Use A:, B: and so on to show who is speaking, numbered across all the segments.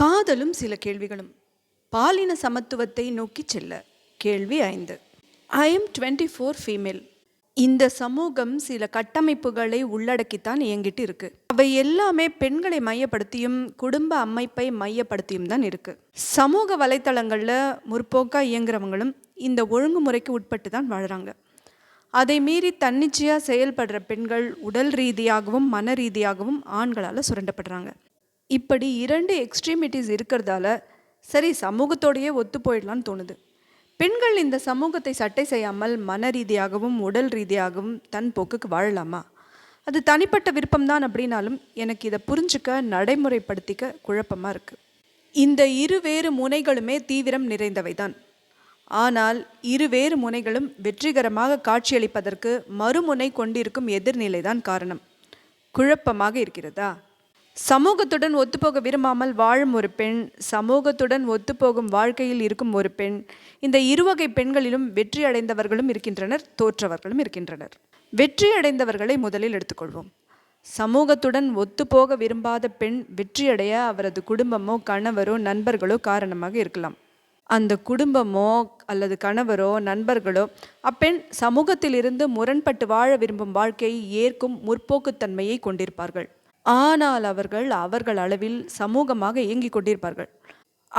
A: காதலும் சில கேள்விகளும். பாலின சமத்துவத்தை நோக்கி செல்ல கேள்வி ஐந்து. I M twenty four female இந்த சமூகம் சில கட்டமைப்புகளை உள்ளடக்கித்தான் இயங்கிட்டு இருக்கு. அவை எல்லாமே பெண்களை மையப்படுத்தியும் குடும்ப அமைப்பை மையப்படுத்தியும் தான் இருக்கு. சமூக வலைத்தளங்களில் முற்போக்காக இயங்குறவங்களும் இந்த ஒழுங்குமுறைக்கு உட்பட்டு தான் வாழ்கிறாங்க அதை மீறி தன்னிச்சையாக செயல்படுற பெண்கள் உடல் ரீதியாகவும் மன ரீதியாகவும் ஆண்களால் சுரண்டப்படுறாங்க. இப்படி இரண்டு எக்ஸ்ட்ரீமிட்டிஸ் இருக்கிறதால சரி சமூகத்தோடையே ஒத்து போயிடலான்னு தோணுது. பெண்கள் இந்த சமூகத்தை சட்டை செய்யாமல் மன ரீதியாகவும் உடல் ரீதியாகவும் தன் போக்குக்கு வாழலாமா? அது தனிப்பட்ட விருப்பம்தான் அப்படின்னாலும் எனக்கு இதை புரிஞ்சுக்க நடைமுறைப்படுத்திக்க குழப்பமாக இருக்குது இந்த இரு வேறு முனைகளுமே தீவிரம் நிறைந்தவை தான் ஆனால் இரு வேறு முனைகளும் வெற்றிகரமாக காட்சியளிப்பதற்கு மறுமுனை கொண்டிருக்கும் எதிர்நிலைதான் காரணம். குழப்பமாக இருக்கிறதா? சமூகத்துடன் ஒத்துப்போக விரும்பாமல் வாழும் ஒரு பெண் சமூகத்துடன் ஒத்துப்போகும் வாழ்க்கையில் இருக்கும் ஒரு பெண் இந்த இருவகை பெண்களிலும் வெற்றி அடைந்தவர்களும் இருக்கின்றனர் தோற்றவர்களும் இருக்கின்றனர். வெற்றி அடைந்தவர்களை முதலில் எடுத்துக்கொள்வோம். சமூகத்துடன் ஒத்துப்போக விரும்பாத பெண் வெற்றியடைய அவரது குடும்பமோ கணவரோ நண்பர்களோ காரணமாக இருக்கலாம். அந்த குடும்பமோ அல்லது கணவரோ நண்பர்களோ அப்பெண் சமூகத்திலிருந்து முரண்பட்டு வாழ விரும்பும் வாழ்க்கையை ஏற்கும் முற்போக்குத்தன்மையை கொண்டிருப்பார்கள். ஆனால் அவர்கள் அவர்கள் அளவில் சமூகமாக இயங்கிக் கொண்டிருப்பார்கள்.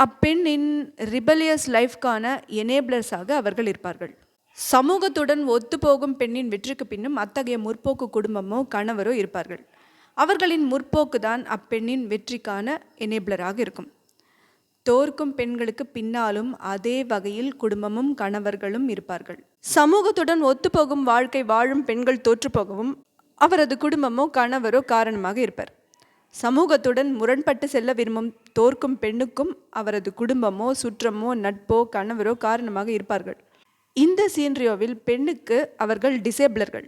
A: அப்பெண்ணின் ரிபலியஸ் லைஃப்கான எனேபிளர்ஸாக அவர்கள் இருப்பார்கள். சமூகத்துடன் ஒத்துப்போகும் பெண்ணின் வெற்றிக்கு பின்னும் அத்தகைய முற்போக்கு குடும்பமோ கணவரோ இருப்பார்கள். அவர்களின் முற்போக்கு தான் அப்பெண்ணின் வெற்றிக்கான எனேபிளராக இருக்கும். தோற்கும் பெண்களுக்கு பின்னாலும் அதே வகையில் குடும்பமும் கணவர்களும் இருப்பார்கள். சமூகத்துடன் ஒத்துப்போகும் வாழ்க்கை வாழும் பெண்கள் தோற்றுப்போகவும் அவரது குடும்பமோ கணவரோ காரணமாக இருப்பர். சமூகத்துடன் முரண்பட்டு செல்ல விரும்பும் தோற்கும் பெண்ணுக்கும் அவரது குடும்பமோ சுற்றமோ நட்போ கணவரோ காரணமாக இருப்பார்கள். இந்த சீன்ரியோவில் பெண்ணுக்கு அவர்கள் டிசேபிளர்கள்.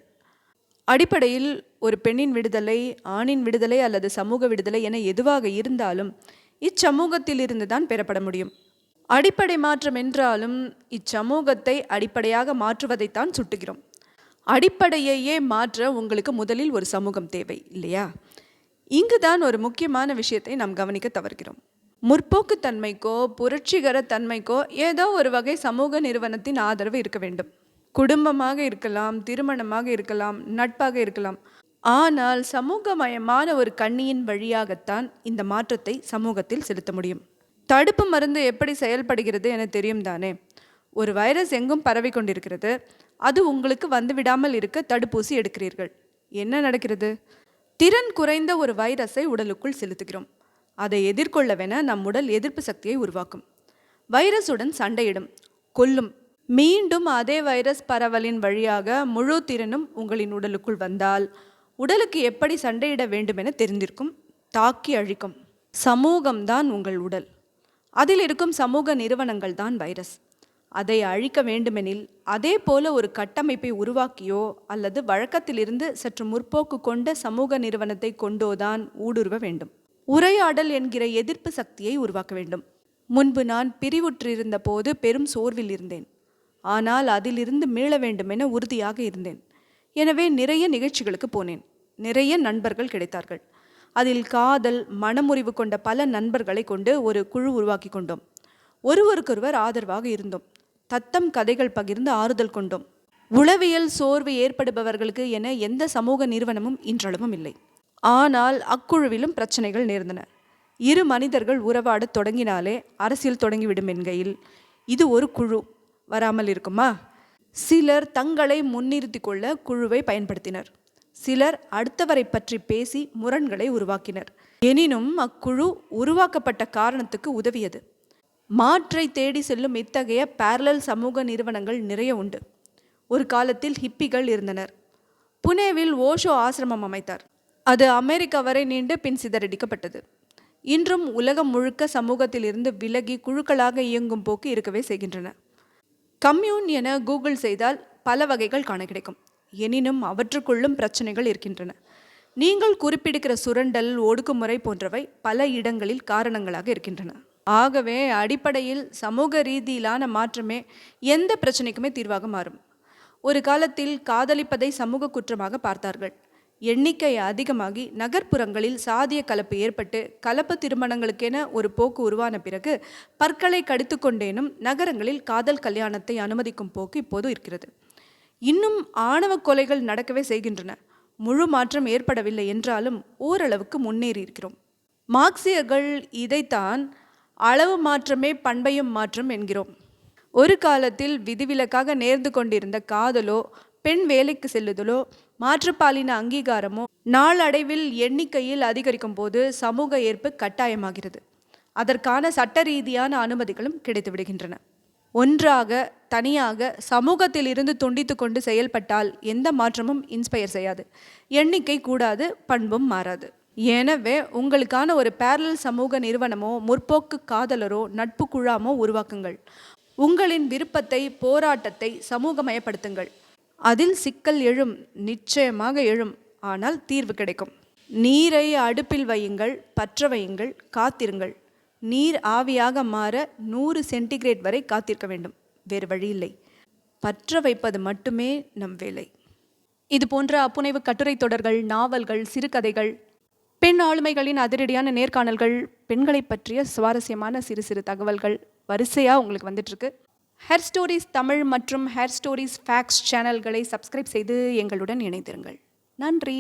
A: அடிப்படையில் ஒரு பெண்ணின் விடுதலை ஆணின் விடுதலை அல்லது சமூக விடுதலை என எதுவாக இருந்தாலும் இச்சமூகத்திலிருந்து தான் பெறப்பட முடியும். அடிப்படை மாற்றம் என்றாலும் இச்சமூகத்தை அடிப்படையாக மாற்றுவதைத்தான் சுட்டுகிறோம். அடிப்படையையே மாற்ற உங்களுக்கு முதலில் ஒரு சமூகம் தேவை இல்லையா? இங்கு தான் ஒரு முக்கியமான விஷயத்தை நாம் கவனிக்க தவறுகிறோம். முற்போக்கு தன்மைக்கோ புரட்சிகர தன்மைக்கோ ஏதோ ஒரு வகை சமூக நிறுவனத்தின் ஆதரவு இருக்க வேண்டும். குடும்பமாக இருக்கலாம் திருமணமாக இருக்கலாம் நட்பாக இருக்கலாம். ஆனால் சமூகமயமான ஒரு கண்ணியின் வழியாகத்தான் இந்த மாற்றத்தை சமூகத்தில் செலுத்த முடியும். தடுப்பு மருந்து எப்படி செயல்படுகிறது என தெரியும் தானே? ஒரு வைரஸ் எங்கும் பரவி கொண்டிருக்கிறது. அது உங்களுக்கு வந்துவிடாமல் இருக்க தடுப்பூசி எடுக்கிறீர்கள். என்ன நடக்கிறது? திறன் குறைந்த ஒரு வைரஸை உடலுக்குள் செலுத்துகிறோம். அதை எதிர்கொள்ளவென நம் உடல் எதிர்ப்பு சக்தியை உருவாக்கும். வைரஸுடன் சண்டையிடும். கொல்லும். மீண்டும் அதே வைரஸ் பரவலின் வழியாக முழு திறனும் உங்களின் உடலுக்குள் வந்தால் உடலுக்கு எப்படி சண்டையிட வேண்டுமென தெரிந்திருக்கும். தாக்கி அழிக்கும். சமூகம்தான் உங்கள் உடல். அதில் இருக்கும் சமூக நிறுவனங்கள் தான் வைரஸ். அதை அழிக்க வேண்டுமெனில் அதே போல ஒரு கட்டமைப்பை உருவாக்கியோ அல்லது வழக்கத்திலிருந்து சற்று முற்போக்கு கொண்ட சமூக நிறுவனத்தை கொண்டோதான் ஊடுருவ வேண்டும். உரையாடல் என்கிற எதிர்ப்பு சக்தியை உருவாக்க வேண்டும். முன்பு நான் பிரிவுற்றிருந்த போது பெரும் சோர்வில் இருந்தேன். ஆனால் அதிலிருந்து மீள வேண்டுமென உறுதியாக இருந்தேன். எனவே நிறைய நிகழ்ச்சிகளுக்கு போனேன். நிறைய நண்பர்கள் கிடைத்தார்கள். அதில் காதல் மனமுறிவு கொண்ட பல நண்பர்களை கொண்டு ஒரு குழு உருவாக்கி கொண்டோம். ஒருவருக்கொருவர் ஆதரவாக இருந்தோம். தத்தம் கதைகள் பகிர்ந்து ஆறுதல் கொண்டோம். உளவியல் சோர்வு ஏற்படுபவர்களுக்கு என எந்த சமூக நிறுவனமும் இன்றளவும் இல்லை. ஆனால் அக்குழுவிலும் பிரச்சனைகள் நேர்ந்தன. இரு மனிதர்கள் உறவாடத் தொடங்கினாலே அரசியல் தொடங்கிவிடும் என்கையில். இது ஒரு குழு வராமல் இருக்குமா? சிலர் தங்களை முன்னிறுத்தி கொள்ள குழுவை பயன்படுத்தினர். சிலர் அடுத்தவரை பற்றி பேசி முரண்களை உருவாக்கினர். எனினும் அக்குழு உருவாக்கப்பட்ட காரணத்துக்கு உதவியது. மாற்றை தேடி செல்லும் இத்தகைய பேரலல் சமூக நிறுவனங்கள் நிறைய உண்டு. ஒரு காலத்தில் ஹிப்பிகள் இருந்தனர். புனேவில் ஓஷோ ஆசிரமம் அமைத்தார். அது அமெரிக்கா வரை நீண்டு பின் சிதறடிக்கப்பட்டது. இன்றும் உலகம் முழுக்க சமூகத்திலிருந்து விலகி குழுக்களாக இயங்கும் போக்கு இருக்கவே செய்கின்றன. கம்யூன் என கூகுள் செய்தால் பல வகைகள் காண கிடைக்கும். எனினும் அவற்றுக்குள்ளும் பிரச்சனைகள் இருக்கின்றன. நீங்கள் குறிப்பிடுகிற சுரண்டல் ஒடுக்குமுறை போன்றவை பல இடங்களில் காரணங்களாக இருக்கின்றன. ஆகவே அடிப்படையில் சமூக ரீதியிலான மாற்றமே எந்த பிரச்சனைக்குமே தீர்வாக மாறும். ஒரு காலத்தில் காதலிப்பதை சமூக குற்றமாக பார்த்தார்கள். எண்ணிக்கை அதிகமாகி நகர்ப்புறங்களில் சாதிய கலப்பு ஏற்பட்டு கலப்பு திருமணங்களுக்கென ஒரு போக்கு உருவான பிறகு பற்களை கடித்து கொண்டேனும் நகரங்களில் காதல் கல்யாணத்தை அனுமதிக்கும் போக்கு இப்போது இருக்கிறது. இன்னும் ஆணவ கொலைகள் நடக்கவே செய்கின்றன. முழு மாற்றம் ஏற்படவில்லை என்றாலும் ஓரளவுக்கு முன்னேறி இருக்கிறோம். மார்க்சியர்கள் இதைத்தான் அளவு மாற்றமே பண்பையும் மாற்றம் என்கிறோம். ஒரு காலத்தில் விதிவிலக்காக நேர்ந்து கொண்டிருந்த காதலோ பெண் வேலைக்கு செல்லுதலோ மாற்றுப்பாலின அங்கீகாரமோ நாளடைவில் எண்ணிக்கையில் அதிகரிக்கும் போது சமூக ஏற்பு கட்டாயமாகிறது. அதற்கான சட்ட ரீதியான அனுமதிகளும் கிடைத்து விடுகின்றன. ஒன்றாக தனியாக சமூகத்தில் இருந்து துண்டித்து கொண்டு செயல்பட்டால் எந்த மாற்றமும் இன்ஸ்பயர் செய்யாது. எண்ணிக்கை கூடாது பண்பும் மாறாது. எனவே உங்களுக்கான ஒரு பேரலல் சமூக நிறுவனமோ முற்போக்கு காதலரோ நட்பு குழாமோ உருவாக்குங்கள். உங்களின் விருப்பத்தை போராட்டத்தை சமூகமயப்படுத்துங்கள் அதில் சிக்கல் எழும் நிச்சயமாக எழும். ஆனால் தீர்வு கிடைக்கும். நீரை அடுப்பில் வையுங்கள் பற்ற வையுங்கள் காத்திருங்கள். நீர் ஆவியாக மாற நூறு சென்டிகிரேட் வரை காத்திருக்க வேண்டும். வேறு வழி இல்லை. பற்ற வைப்பது மட்டுமே நம் வேலை. இது போன்ற அப்புனைவு கட்டுரை தொடர்கள் நாவல்கள் சிறுகதைகள் பெண் ஆளுமைகளின் அதிரடியான நேர்காணல்கள் பெண்களை பற்றிய சுவாரஸ்யமான சிறு சிறு தகவல்கள் வரிசையாக உங்களுக்கு வந்துட்டுருக்கு. ஹேர் ஸ்டோரிஸ் தமிழ் மற்றும் ஹேர் ஸ்டோரிஸ் ஃபேக்ஸ் சேனல்களை சப்ஸ்கிரைப் செய்து எங்களுடன் இணைந்திருங்கள். நன்றி.